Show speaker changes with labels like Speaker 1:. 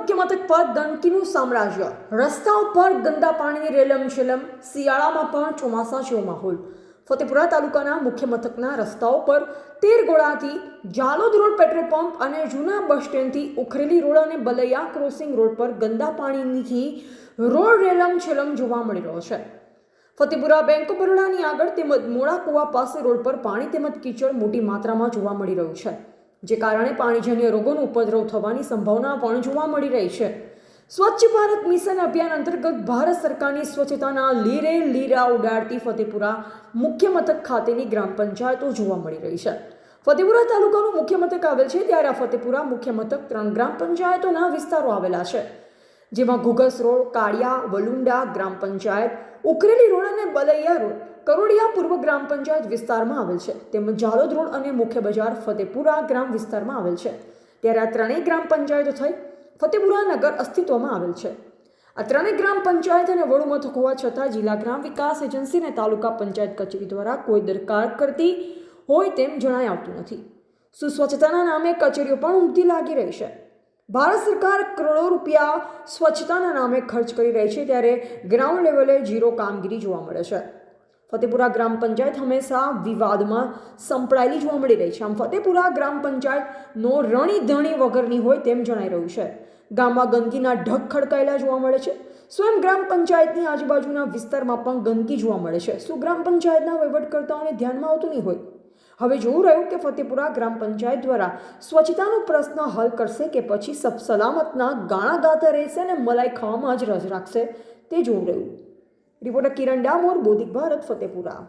Speaker 1: મુખ્ય મથક પર ગંદકીનું સામ્રાજ્ય. રસ્તાઓ પર ગંદા પાણીની રેલમછેલમ શિયાળામાં પણ ચોમાસા જેવો માહોલ. ફતેપુરા તાલુકાના મુખ્ય મથકના રસ્તાઓ પર તેર ગોળાથી જાલોદ રોડ પેટ્રોલ પંપ અને જૂના બસ સ્ટેન્ડથી ઉખરેલી રોડ અને બલૈયા ક્રોસિંગ રોડ પર ગંદા પાણીથી રોડ રેલમ છેલમ જોવા મળી રહ્યો છે. ફતેપુરા બેંક બરોડાની આગળ તેમજ મોડા કુવા પાસે રોડ પર પાણી તેમજ કીચડ મોટી માત્રામાં જોવા મળી રહ્યું છે. જે કારણે પાણીજન્ય રોગોનો ઉપદ્રવ થવાની સંભાવના પણ જોવા મળી રહી છે. સ્વચ્છ ભારત મિશન અભિયાન અંતર્ગત ભારત સરકારની સ્વચ્છતાના લીરે લીરા ઉડાડતી ફતેપુરા મુખ્ય મથક ખાતેની ગ્રામ પંચાયતો જોવા મળી રહી છે. ફતેપુરા તાલુકાનું મુખ્ય મથક આવેલ છે, ત્યારે આ ફતેપુરા મુખ્ય મથક ત્રણ ગ્રામ પંચાયતોના વિસ્તારો આવેલા છે. જેમાં ઘુગસ રોડ, કાળિયા, વલુંડા ગ્રામ પંચાયત, ઉખરેલી રોડ અને બલૈયા રોડ, કરોડિયા પૂર્વ ગ્રામ પંચાયત વિસ્તારમાં આવેલ છે. તેમજ ઝાલોદ રોડ અને મુખ્ય બજાર ફતેપુરા ગ્રામ વિસ્તારમાં આવેલ છે. ત્યારે આ ત્રણેય ગ્રામ પંચાયતો થઈ ફતેપુરા નગર અસ્તિત્વમાં આવેલ છે. આ ત્રણેય ગ્રામ પંચાયત અને વડુ મથક હોવા છતાં જિલ્લા ગ્રામ વિકાસ એજન્સી અને તાલુકા પંચાયત કચેરી દ્વારા કોઈ દરકાર કરતી હોય તેમ જણાઈ આવતું નથી. સુસ્વચ્છતાના નામે કચેરીઓ પણ ઊંઘતી લાગી રહી છે. ભારત સરકાર કરોડો રૂપિયા સ્વચ્છતાના નામે ખર્ચ કરી રહી છે ત્યારે ગ્રાઉન્ડ લેવલે ઝીરો કામગીરી જોવા મળે છે. ફતેપુરા ગ્રામ પંચાયત હંમેશા વિવાદમાં સંપડાયેલી જોવા મળી રહી છે. આમ ફતેપુરા ગ્રામ પંચાયતનો રણી ધણી વગરની હોય તેમ જણાઈ રહ્યું છે. ગામમાં ગંદકીના ઢગ ખડકાયેલા જોવા મળે છે. સ્વયં ગ્રામ પંચાયતની આજુબાજુના વિસ્તારમાં પણ ગંદકી જોવા મળે છે. શું ગ્રામ પંચાયતના વહીવટકર્તાઓને ધ્યાનમાં આવતું નહીં હોય? હવે જોવું રહ્યું કે ફતેપુરા ગ્રામ પંચાયત દ્વારા સ્વચ્છતાનો પ્રશ્ન હલ કરશે કે પછી સબ સલામતના ગાણા ગાતા રહેશે અને મલાઈ ખાવામાં જ રસ રાખશે તે જોવું રહ્યું. રિપોર્ટર કિરણ ડામોર, બોધિક ભારત, ફતેપુરા.